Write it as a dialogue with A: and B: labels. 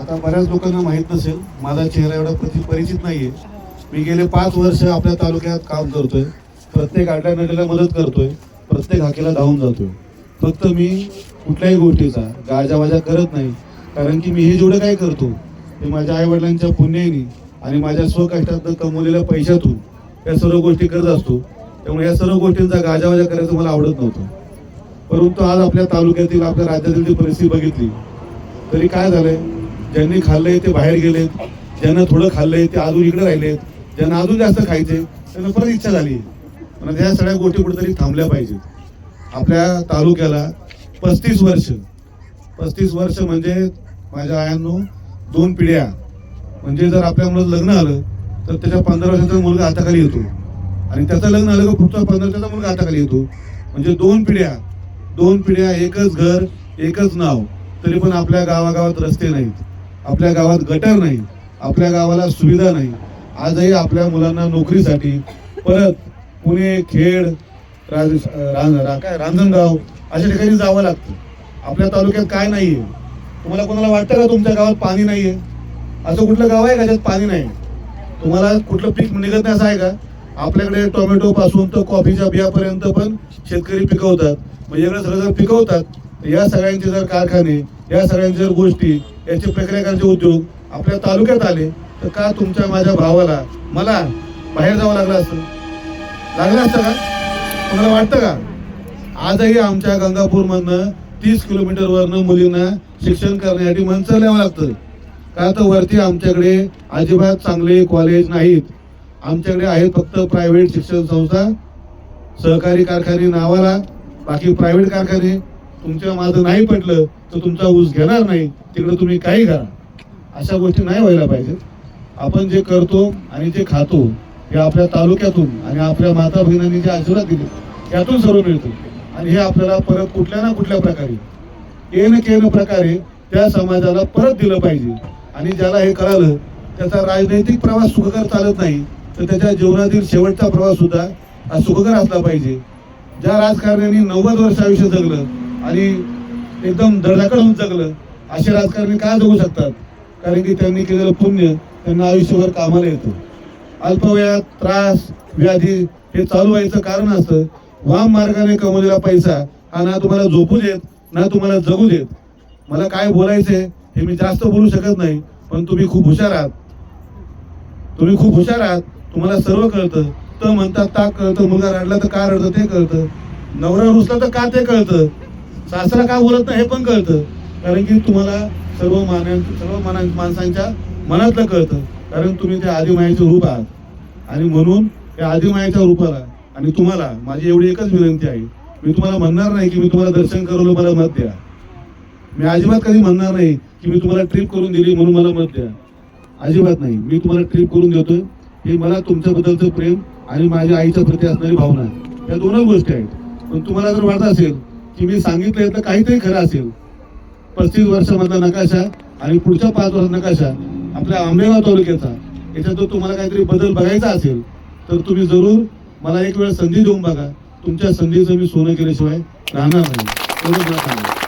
A: आता बऱ्याच लोकांना माहीत नसेल माझा चेहरा एवढा प्रति परिचित नाही आहे मी गेले पाच वर्ष आपल्या तालुक्यात काम करतोय. प्रत्येक आडल्या नडीला मदत करतोय. प्रत्येक हाकेला धावून जातोय. फक्त मी कुठल्याही गोष्टीचा गाजावाजा करत नाही. कारण की मी हे जेवढं काय करतो ते माझ्या आई वडिलांच्या आणि माझ्या स्वकष्टात कमवलेल्या पैशातून या सर्व गोष्टी करत असतो. त्यामुळे या सर्व गोष्टींचा गाजावाजा करायचं मला आवडत नव्हतं. परंतु आज आपल्या तालुक्यातील आपल्या राज्यातील जी परिस्थिती बघितली तरी काय झालंय? ज्यांनी खाल्लंय ते बाहेर गेलेत ज्यांना थोडं खाल्लंय ते अजून इकडे राहिलेत ज्यांना अजून जास्त खायचे त्यांना परत इच्छा झाली. पण ह्या सगळ्या गोष्टी कुठेतरी थांबल्या पाहिजेत. आपल्या तालुक्याला पस्तीस वर्ष पस्तीस वर्ष म्हणजे माझ्या आयांनो दोन पिढ्या. म्हणजे जर आपल्या मुलं लग्न आलं तर त्याच्या पंधरा वर्षाचा मुलगा हाताखाली येतो. आणि त्याचं लग्न आलं का पुढचा पंधरा वर्षाचा मुलगा हाताखाली येतो. म्हणजे दोन पिढ्या दोन पिढ्या एकच घर एकच नाव. तरी पण आपल्या गावागावात रस्ते नाहीत. आपल्या गावात गटर नाही आपल्या गावाला सुविधा नाही. आजही आपल्या मुलांना नोकरीसाठी परत पुणे खेड राज रां- रा- काय रांजणगाव अशा ठिकाणी जावं लागतं. आपल्या तालुक्यात काय नाही आहे तुम्हाला कोणाला वाटतं का तुमच्या गावात पाणी नाही आहे असं कुठलं गाव आहे का ज्यात पाणी नाही? तुम्हाला कुठलं पीक निघत नाही असं आहे का? आपल्याकडे टोमॅटो पासून तर कॉफीच्या बियापर्यंत पण शेतकरी पिकवतात. म्हणजे एवढं सगळं जर पिकवतात या सगळ्यांचे जर कारखाने या सगळ्यांच्या जर गोष्टी याचे प्रक्रिया करायचे उद्योग आपल्या तालुक्यात आले तर का तुमच्या माझ्या भावाला मला बाहेर जावं लागलं असतं? लागलं असतं का? तुम्हाला वाटतं का? आजही आमच्या गंगापूरमधनं तीस किलोमीटरवरनं मुलींना शिक्षण करण्यासाठी मनसर यावं लागतं. का तर वरती आमच्याकडे अजिबात चांगले कॉलेज नाहीत. आमच्याकडे आहेत फक्त प्रायव्हेट शिक्षण संस्था सहकारी कारखाने नावाला बाकी प्रायव्हेट कारखाने. तुमच्या माझं नाही पटलं तर तुमचा ऊस घेणार नाही. तिकडे तुम्ही काही करा. अशा गोष्टी नाही व्हायला पाहिजेत. आपण जे करतो आणि जे खातो हे आपल्या तालुक्यातून आणि आपल्या माता बहिणींनी जे आशीर्वाद दिले त्यातून सर्व मिळतो. आणि हे आपल्याला परत कुठल्या ना कुठल्या प्रकारे येन केन प्रकारे त्या समाजाला परत दिलं पाहिजे. आणि ज्याला हे कळालं त्याचा राजनैतिक प्रवास सुखकर चालत नाही तर त्याच्या जीवनातील शेवटचा प्रवास सुद्धा हा सुखकर असला पाहिजे. ज्या राजकारण्यांनी नव्वद वर्ष आयुष्य जगलं आणि एकदम धडाकडून होऊन जगलं असे राजकारणी का जगू शकतात? कारण की त्यांनी केलेलं पुण्य त्यांना आयुष्यभर कामाला येतं. अल्पवयात त्रास व्याधी हे चालू व्हायचं कारण असतं. वाम मार्गाने कमवलेला पैसा हा ना तुम्हाला झोपू देत ना तुम्हाला जगू देत. मला काय बोलायचंय हे मी जास्त बोलू शकत नाही पण तुम्ही खूप हुशार आहात. तुम्ही खूप हुशार आहात. तुम्हाला सर्व कळतं. तर म्हणतात ता कळतं मुलगा रडला तर का रडतं? ते कळतं. नवरा रुसला तर का ते कळतं? सासरा का बोलत नाही हे पण कळतं. कारण की तुम्हाला सर्व मान सर्व माना माणसांच्या मनातलं कळतं. कारण तुम्ही त्या आदिमायाचे रूप आहात. आणि म्हणून त्या आदिमायाच्या रूपाला आणि तुम्हाला माझी एवढी एकच विनंती आहे. मी तुम्हाला म्हणणार नाही की मी तुम्हाला दर्शन करवलं मला मत द्या. मी अजिबात कधी म्हणणार नाही की मी तुम्हाला ट्रिप करून दिली म्हणून मला मत द्या. अजिबात नाही. मी तुम्हाला ट्रिप करून देतोय. हे मला तुमच्याबद्दलचं प्रेम आणि माझ्या आईच्या प्रती असणारी भावना या दोनच गोष्टी आहेत. पण तुम्हाला जर वाटत असेल की मी सांगितलं तर काहीतरी खरं असेल. पस्तीस वर्षामधला नकाशा आणि पुढच्या पाच वर्ष नकाशा आपल्या आंबेगाव तालुक्याचा. याच्यात जर तुम्हाला काहीतरी बदल बघायचा असेल तर तुम्ही जरूर मला एक वेळ संधी देऊन बघा. तुमच्या संधीचं मी सोनं केल्याशिवाय राहणार नाही. मला सांगा